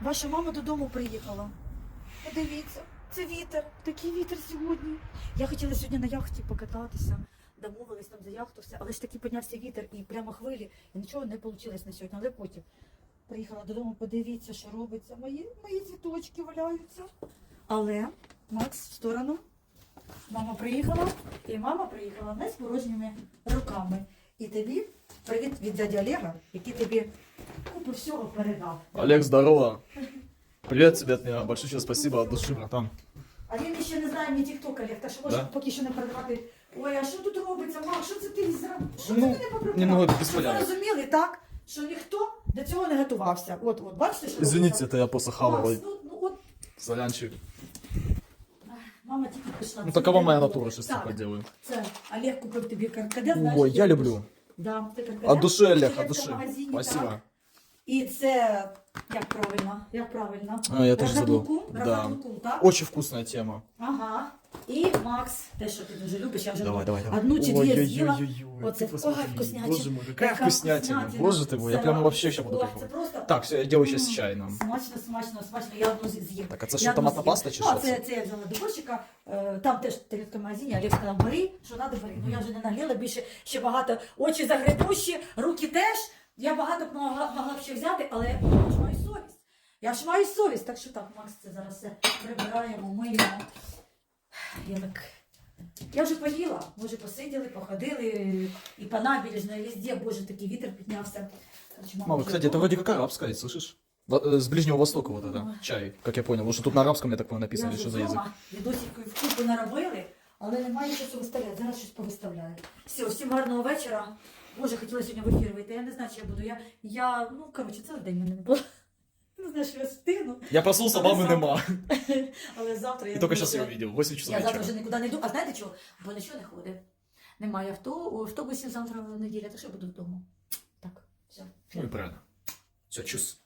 Ваша мама додому приїхала. Подивіться, це вітер, такий вітер сьогодні. Я хотіла сьогодні на яхті покататися, домовились там за яхту, все, але ж таки піднявся вітер і прямо хвилі, і нічого не вийшло на сьогодні, але потім. Приїхала додому, подивіться, що робиться. Мої, мої цвіточки валяються. Але Макс в сторону. Мама приїхала, і мама приїхала не з порожніми руками. І тобі привіт від дяді Олега, який тобі купу всього передав. Олег, здорово. Привет тебе от меня. Большое спасибо от души, братан. А він ще не знає мій тікток Олег, так що може Да? поки що не передавати. Ой, а що тут робиться, мам? Що це ти зробив? Що Ну, це ти не поприбирав? немного без Щоб ви порядок. розуміли, так? Що ніхто до цього не готувався. От, от, бачите, що Извините, робиться? это я просто хавал. Макс, ну, ну, от, Солянчик. мама тільки прийшла. Ну Це такова не моя було. натура, что Так, столько делаю. Це Олег купив тобі каркаде, знаєш? Ой, я який? люблю. Да, це каркаде. От души, Олег, Це от в души. магазині, Спасибо. так. І це, як правильно, як правильно? А, я тоже забыл. Рагатуку, Да. рагатуку, так? Очень вкусная тема. Ага. І Макс, те, що ти дуже любиш, я вже Давай, давай, давай. одну чи дві Ой-ой-ой-ой-ой. з'їла. Ты Оце посмотри. ой, вкуснятина. Боже мой, какая Яка вкуснятина. вкуснятина. Боже ты мой, я Це прям вам- вообще сейчас буду Ой, Це кайфовать. просто Так, все, я делаю сейчас М, чай нам. Смачно, смачно, смачно. Я одну з- з'їм. Так, а це Я що, одну томатна з'їм. паста чи Ну, що це, це? це я взяла до борщика. Е, Там теж тарілка в магазині, Олег сказав, бери, що треба бери. Ну я вже не налила, більше ще багато. Очі загребущі, руки теж. Я багато б могла, могла б ще взяти, але я ж маю совість. Я ж маю совість. Так що так, Макс, це зараз все прибираємо, миємо. Я так. Я вже поїла, може посиділи, походили, і по набережной, везде, боже, такий вітер піднявся. Короче, Мама, вже кстати, это вдома. вроде как арабская, слышишь? Во- э, С Ближнего Востока вот это, чай, как я понял. Потому что тут на арабском, я так понял, написано, Я что вже за язык. вдома, Відосики в купу наробили, але немає часу виставляти. Зараз щось повиставляю. Все, всім гарного вечора. Боже, хотіла сьогодні в ефір вийти. Я не знаю, чи я буду. Я, я ну, коротше, цілий день мене не було. Не знаю, що я встигну, Я проснулся, мамы сам- нема. але завтра я І только зараз я увидел, 8 часов Я завтра вже нікуди не йду. А знаєте чого? Бо нічого не ходить. Немає авто, у автобусів завтра неділя, то що я буду вдома. Так, все. Ну і правильно. Все, чус.